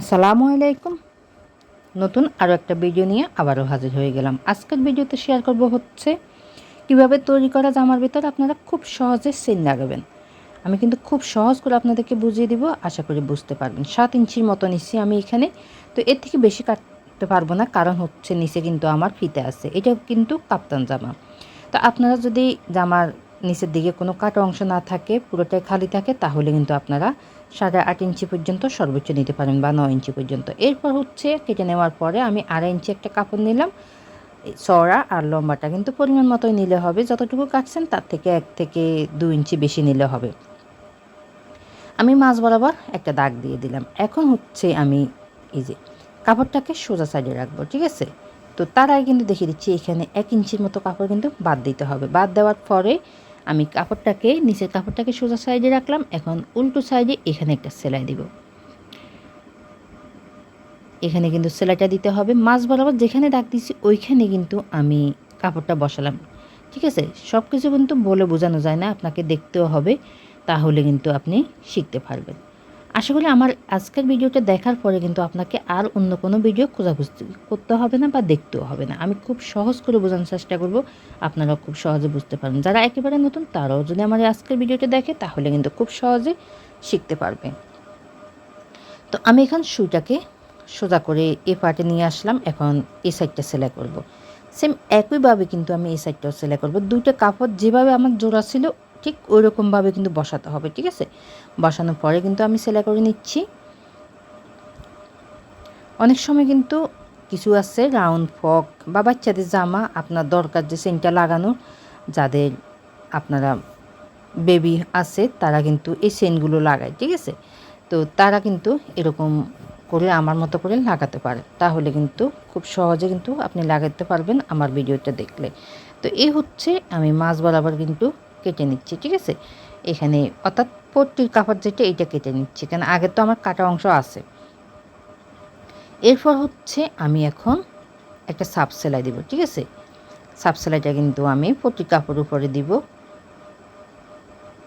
আসসালামু আলাইকুম। নতুন আরও একটা ভিডিও নিয়ে আবারও হাজির হয়ে গেলাম। আজকের ভিডিওতে শেয়ার করব হচ্ছে, কীভাবে তৈরি করা জামার ভিতর আপনারা খুব সহজে সিন লাগাবেন। আমি কিন্তু খুব সহজ করে আপনাদেরকে বুঝিয়ে দিব, আশা করি বুঝতে পারবেন। সাত ইঞ্চির মতো নিচ্ছি আমি এখানে, তো এর থেকে বেশি কাটতে পারব না, কারণ হচ্ছে নিচে কিন্তু আমার ফিতে আছে। এটা কিন্তু কাপ্তান জামা। তো আপনারা যদি জামার নিচের দিকে কোনো কাটা অংশ না থাকে, পুরোটাই খালি থাকে, তাহলে কিন্তু আপনারা সাড়ে আট ইঞ্চি পর্যন্ত সর্বোচ্চ নিতে পারেন বা নয় ইঞ্চি পর্যন্ত। এরপর হচ্ছে কেটে নেওয়ার পরে আমি আড়াই ইঞ্চি একটা কাপড় নিলাম। চড়া আর লম্বাটা কিন্তু পরিমাণ মতোই নিলে হবে, যতটুকু কাটছেন তার থেকে এক থেকে দু ইঞ্চি বেশি নিলে হবে। আমি মাছ বরাবর একটা দাগ দিয়ে দিলাম। এখন হচ্ছে আমি এই যে কাপড়টাকে সোজা সাইডে রাখব, ঠিক আছে? তো তার আগে কিন্তু দেখিয়ে দিচ্ছি, এখানে এক ইঞ্চির মতো কাপড় কিন্তু বাদ দিতে হবে। বাদ দেওয়ার পরে আমি কাপড়টাকে, নিচের কাপড়টাকে সোজা সাইডে রাখলাম, এখন উল্টো সাইডে এখানে একটা সেলাই দিব। এখানে কিন্তু সেলাইটা দিতে হবে মাছ বরাবর যেখানে ডাক দিচ্ছি ওইখানে কিন্তু আমি কাপড়টা বসালাম। ঠিক আছে? সব কিছু কিন্তু বলে বোঝানো যায় না, আপনাকে দেখতেও হবে, তাহলে কিন্তু আপনি শিখতে পারবেন। আশা করি আমার আজকের ভিডিওটা দেখার পরে কিন্তু আপনাকে আর অন্য কোনো ভিডিও খোঁজাখুঁজি করতে হবে না বা দেখতেও হবে না। আমি খুব সহজ করে বোঝানোর চেষ্টা করব, আপনারাও খুব সহজে বুঝতে পারবেন। যারা একেবারে নতুন, তারাও যদি আমার আজকের ভিডিওটা দেখে, তাহলে কিন্তু খুব সহজে শিখতে পারবে। তো আমি এখন সুইটাকে সোজা করে এ পার্টে নিয়ে আসলাম, এখন এই সাইডটা সেলাই করব। সেম একইভাবে কিন্তু আমি এই সাইডটাও সেলাই করব। দুইটা কাপড় যেভাবে আমার জোড়া ছিল ঠিক ওই রকমভাবে কিন্তু বসাতে হবে, ঠিক আছে? বসানোর পরে কিন্তু আমি সেলাই করে নিচ্ছি। অনেক সময় কিন্তু কিছু আছে রাউন্ড ফক বা বাচ্চাদের জামা আপনার দরকার যে সেন্টটা লাগানোর যাদের আপনারা বেবি আছে তারা কিন্তু এই সেন্টগুলো লাগায়, ঠিক আছে? তো তারা কিন্তু এরকম করে আমার মতো করে লাগাতে পারে। তাহলে কিন্তু খুব সহজে কিন্তু আপনি লাগাতে পারবেন আমার ভিডিওটা দেখলে। তো এই হচ্ছে আমি মাছ বরাবর কিন্তু কেটে নিচ্ছি, ঠিক আছে? এখানে অর্থাৎ পট্টির কাপড় যেটা, এইটা কেটে নিচ্ছি। কেন, আগে তো আমার কাটা অংশ আছে। এরপর হচ্ছে আমি এখন একটা সাপ সেলাই দিব, ঠিক আছে? সাপ সেলাইটা কিন্তু আমি পট্টির কাপড়ের উপরে দিব।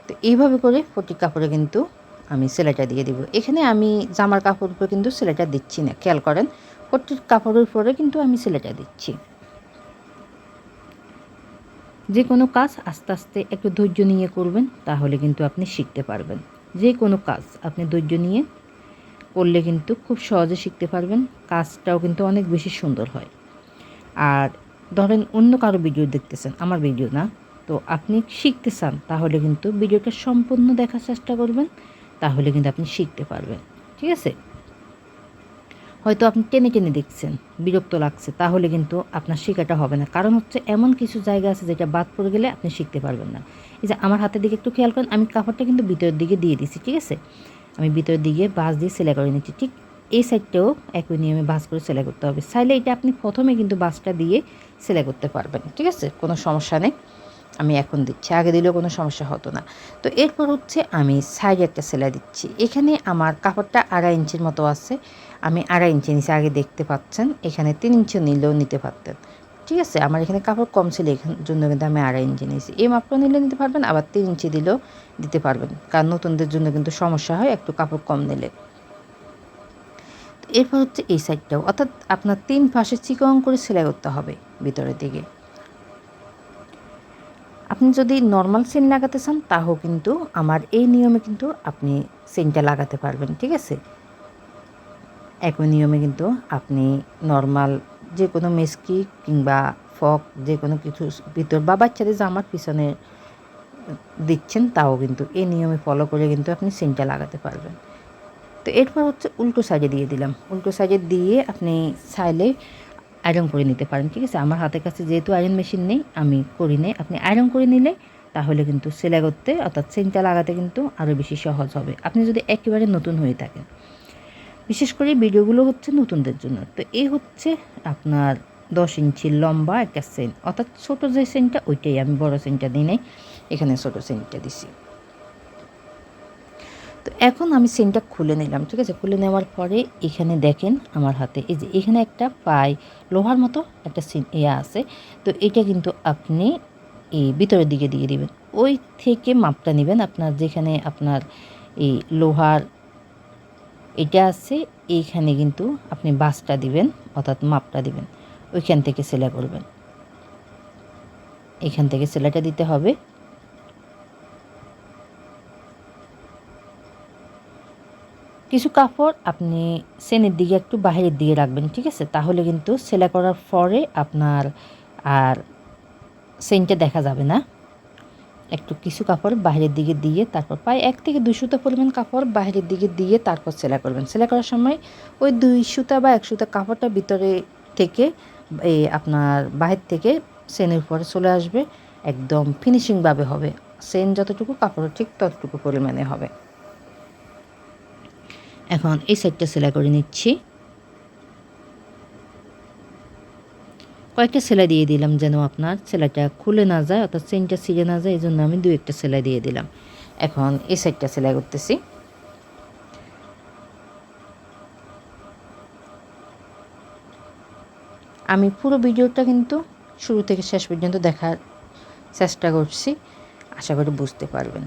তো এইভাবে করে পট্টির কাপড়ে কিন্তু আমি সেলাইটা দিয়ে দিব। এখানে আমি জামার কাপড় উপরে কিন্তু সেলাইটা দিচ্ছি না, খেয়াল করেন। পট্টির কাপড়ের উপরে কিন্তু আমি সেলাইটা দিচ্ছি। যে কোনো কাজ আস্তে আস্তে একটু ধৈর্য নিয়ে করবেন, তাহলে কিন্তু আপনি শিখতে পারবেন। যে কোনো কাজ আপনি ধৈর্য নিয়ে করলে কিন্তু খুব সহজে শিখতে পারবেন, কাজটাও কিন্তু অনেক বেশি সুন্দর হয়। আর ধরেন অন্য কারও ভিডিও দেখতেছেন, আমার ভিডিও না, তো আপনি শিখতে চান, তাহলে কিন্তু ভিডিওটা সম্পূর্ণ দেখার চেষ্টা করবেন, তাহলে কিন্তু আপনি শিখতে পারবেন। ঠিক আছে? হয়তো আপনি টেনে টেনে দেখছেন, বিরক্ত লাগছে, তাহলে কিন্তু আপনার শেখাটা হবে না। কারণ হচ্ছে এমন কিছু জায়গা আছে যেটা বাদ পড়ে গেলে আপনি শিখতে পারবেন না। এই যে আমার হাতের দিকে একটু খেয়াল করেন, আমি কাপড়টা কিন্তু ভিতরের দিকে দিয়ে দিছি ঠিক আছে? আমি ভিতরের দিকে বাস দিয়ে সেলাই করে নিচ্ছি, ঠিক এই সাইডটাও একই নিয়মে বাস করে সেলাই করতে হবে। চাইলে এটা আপনি প্রথমে কিন্তু বাসটা দিয়ে সেলাই করতে পারবেন, ঠিক আছে? কোনো সমস্যা নেই। আমি এখন দিচ্ছি। আগে দিলেও কোনো সমস্যা হতো না। তো এরপর হচ্ছে আমি সাইডে একটা সেলাই দিচ্ছি। এখানে আমার কাপড়টা আড়াই ইঞ্চির মতো আছে। আমি আড়াই ইঞ্চি নিচে আগে দেখতে পাচ্ছেন। এখানে তিন ইঞ্চি নিলেও নিতে পারতেন। ঠিক আছে? আমার এখানে কাপড় কম ছিল, এখান জন্য কিন্তু আমি আড়াই ইঞ্চি নিয়েছি। এই মাপটা নিলে নিতে পারবেন, আবার তিন ইঞ্চি দিলেও দিতে পারবেন। কারণ নতুনদের জন্য কিন্তু সমস্যা হয় একটু কাপড় কম নিলে। এরপর হচ্ছে এই সাইডটাও। অর্থাৎ আপনার তিন পাশে চিকন করে সেলাই করতে হবে ভিতরের দিকে। আপনি যদি নর্মাল সেন লাগাতে চান তাও কিন্তু আমার এই নিয়মে কিন্তু আপনি সেনটা লাগাতে পারবেন, ঠিক আছে? একই নিয়মে কিন্তু আপনি নর্মাল যে কোনো মেসকি কিংবা ফক যে কোনো কিছু ভিতর বা বাচ্চাদের জামার পিছনে দিচ্ছেন, তাও কিন্তু এই নিয়মে ফলো করে কিন্তু আপনি সেনটা লাগাতে পারবেন। তো এরপর হচ্ছে উল্টো সাইডে দিয়ে দিলাম। উল্টো সাইডে দিয়ে আপনি চাইলে আয়রন করে নিতে পারেন, ঠিক আছে? আমার হাতের কাছে যেহেতু আয়রন মেশিন নেই, আমি করি নেই। আপনি আয়রন করে নিলে তাহলে কিন্তু সেলাই করতে অর্থাৎ সেনটা লাগাতে কিন্তু আরও বেশি সহজ হবে। আপনি যদি একেবারে নতুন হয়ে থাকেন, বিশেষ করে ভিডিওগুলো হচ্ছে নতুনদের জন্য। তো এই হচ্ছে আপনার দশ ইঞ্চির লম্বা একটা সেন অর্থাৎ ছোটো যে সেনটা ওইটাই আমি বড় সেনটা দিই নাই, এখানে ছোটো সেনটা দিছি। তো এখন আমি সেনটা খুলে নিলাম, ঠিক আছে? খুলে নেওয়ার পরে এখানে দেখেন আমার হাতে, এই যে এখানে একটা পাই লোহার মতো একটা সেন ইয়া আছে। তো এটা কিন্তু আপনি এই ভিতরের দিকে দিয়ে দিবেন। ওই থেকে মাপটা নেবেন আপনার যেখানে আপনার এই লোহার এটা আছে, এইখানে কিন্তু আপনি বাসটা দিবেন, অর্থাৎ মাপটা দিবেন। ওইখান থেকে সেলাই করবেন। এখান থেকে সেলাইটা দিতে হবে। কিছু কাপড় আপনি সেনের দিকে একটু বাহিরের দিকে রাখবেন, ঠিক আছে? তাহলে কিন্তু সেলাই করার পরে আপনার আর সেনটা দেখা যাবে না। একটু কিছু কাপড় বাইরের দিকে দিয়ে তারপর প্রায় এক থেকে দুই সুতা পরিমাণ কাপড় বাইরের দিকে দিয়ে তারপর সেলাই করবেন। সেলাই করার সময় ওই দুই সুতা বা এক সুতা কাপড়টা ভিতরে থেকে এই আপনার বাহির থেকে সেনের উপরে চলে আসবে। একদম ফিনিশিংভাবে হবে। সেন যতটুকু কাপড় ঠিক ততটুকু পরিমাণে হবে। এখন এই সাইডটা সেলাই করে নিচ্ছি। কয়েকটা সেলাই দিয়ে দিলাম যেন আপনার সেলাইটা খুলে না যায় অর্থাৎ চেনটা ছিঁড়ে না যায় এই জন্য আমি দু একটা সেলাই দিয়ে দিলাম। এখন এই সাইডটা সেলাই করতেছি। আমি পুরো ভিডিওটা কিন্তু শুরু থেকে শেষ পর্যন্ত দেখার চেষ্টা করছি, আশা করি বুঝতে পারবেন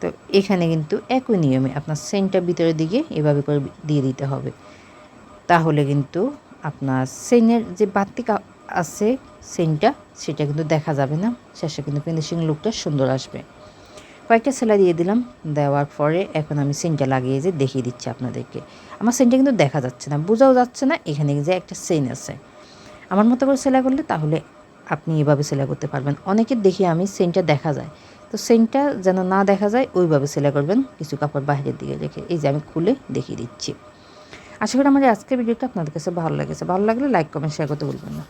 তো এখানে কিন্তু একই নিয়মে আপনার সেন্টার ভিতরের দিকে এভাবে করে দিয়ে দিতে হবে। তাহলে কিন্তু আপনার সেনের যে বাড়তি আছে সেনটা সেটা কিন্তু দেখা যাবে না। শেষে কিন্তু ফিনিশিং লুকটা সুন্দর আসবে। কয়েকটা সেলাই দিয়ে দিলাম। দেওয়ার পরে এখন আমি সেনটা লাগিয়ে যে দেখিয়ে দিচ্ছি আপনাদেরকে। আমার সেনটা কিন্তু দেখা যাচ্ছে না, বোঝাও যাচ্ছে না, এখানে যে একটা সেন আছে। আমার মতো করে সেলাই করলে তাহলে আপনি এভাবে সেলাই করতে পারবেন। অনেকের দেখি আমি সেন্টটা দেখা যায়। তো সেন্টটা যেন না দেখা যায়, ওইভাবে সেলাই করবেন। কিছু কাপড় বাইরের দিকে রেখে এই যে আমি খুলে দেখিয়ে দিচ্ছি। আশা করি আমার আজকের ভিডিওটা আপনাদের কাছে ভালো লেগেছে। ভালো লাগলে লাইক কমেন্ট শেয়ার করতে ভুলবেন না।